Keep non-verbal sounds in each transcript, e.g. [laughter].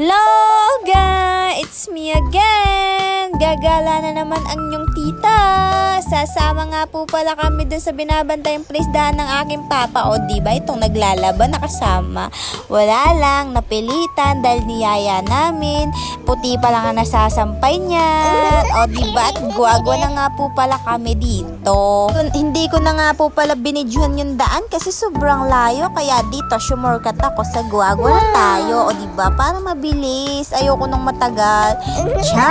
Loga! It's me again! Gagala na naman ang inyong tita. Sasama nga po pala kami dun sa binabantayang presdahan ng aking papa. O di ba itong naglalaban nakasama. Wala lang, napilitan dahil niyaya namin. Puti pa lang ang nasasampay niya. O di ba at guwagwa na nga po pala kami dito. Hindi ko na nga po pala binidyuhan yung daan kasi sobrang layo. Kaya dito, sumurkat ako sa guwagwa na tayo. O di ba para mabilis. Ayoko nang matagal. Cha!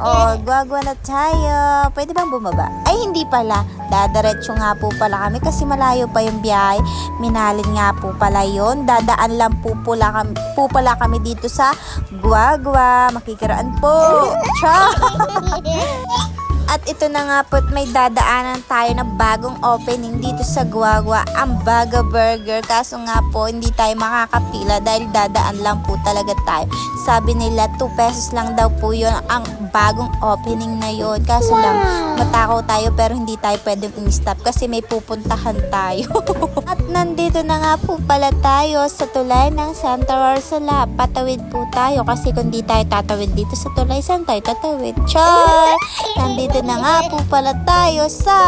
O, guwagwa na tayo. Pwede bang bumaba? Ay, hindi pala. Dadaretso nga po pala kami kasi malayo pa yung biyahe. Minalin nga po pala yon. Dadaan lang po pala kami, po pala kami dito sa Guagua. Makikiraan po. Cha! [laughs] At ito na nga po, may dadaanan tayo na bagong opening dito sa Guagua, ang Baga Burger. Kaso nga po, hindi tayo makakapila dahil dadaan lang po talaga tayo. Sabi nila, 2 pesos lang daw po yun ang bagong opening na yon. Kaso lang, matakaw tayo pero hindi tayo pwedeng i-stop kasi may pupuntahan tayo. [laughs] At nandito na nga po pala tayo sa tulay ng Santa Ursula. Patawid po tayo kasi kung di tayo tatawid dito sa tulay, saan tayo tatawid? Char! Nandito na nga po pala tayo sa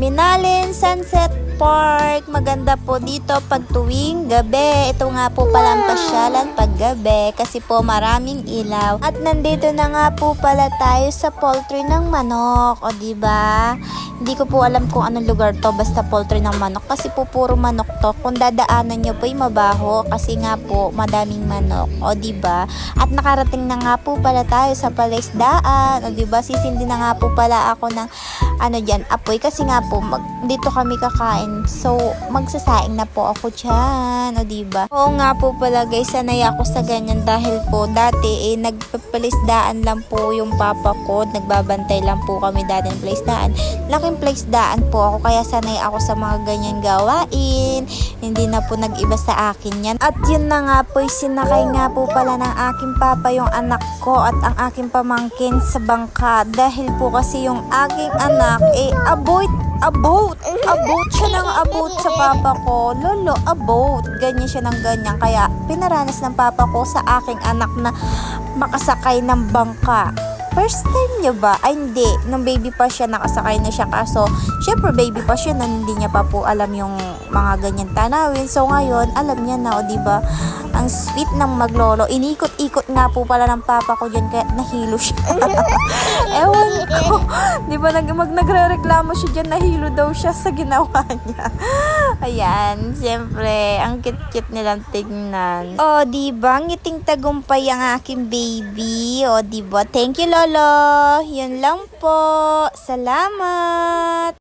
Minalin Sunset Park. Maganda po dito pag tuwing gabi. Ito nga po pala ang pasyalan pag gabi kasi po maraming ilaw. At nandito na nga po pala tayo sa poultry ng manok. O ba? Hindi ko po alam kung anong lugar to basta poultry ng manok kasi po puro manok to. Kung dadaanan nyo po ay mabaho kasi nga po madaming manok. O ba? At nakarating na nga po pala tayo sa palaisdaan. O ba? Sisindi na nga po pala ako ng ano diyan, apoy kasi nga po mag, dito kami kakain. So magsasaing na po ako diyan. O di ba? Oo nga po pala guys, sanay ako sa ganyan dahil po dati eh nagpapalisdaan lang po yung papa ko. Nagbabantay lang po kami dati ng palisdaan. Laking palisdaan po ako kaya sanay ako sa mga ganyan gawain. Hindi na po nag-iba sa akin yan. At yun na nga po, sinakay nga po pala ng aking papa yung anak ko at ang aking pamangkin sa bangka. Dahil po kasi yung aking anak, eh, aboy about, about siya ng about sa papa ko. Lolo, about. Ganyan siya ng ganyan. Kaya pinaranas ng papa ko sa aking anak na makasakay ng bangka. First time niya ba? Ay, hindi. Nung baby pa siya, nakasakay na siya. Kaso, syempre baby pa siya, nun hindi niya pa po alam yung mga ganyan tanawin. So, ngayon, alam niya na, o diba? Ang sweet ng maglolo. Inikot-ikot nga po pala ng papa ko dyan, kaya nahilo siya. [laughs] Ewan ko. Di ba nag, mag, nagre-reklamo siya dyan, nahilo daw siya sa ginawa niya. [laughs] Ayan, siyempre, ang cute-cute nilang tignan. O, di ba? Ngiting tagumpay ang aking baby. O, di ba? Thank you, Lolo. Yun lang po. Salamat.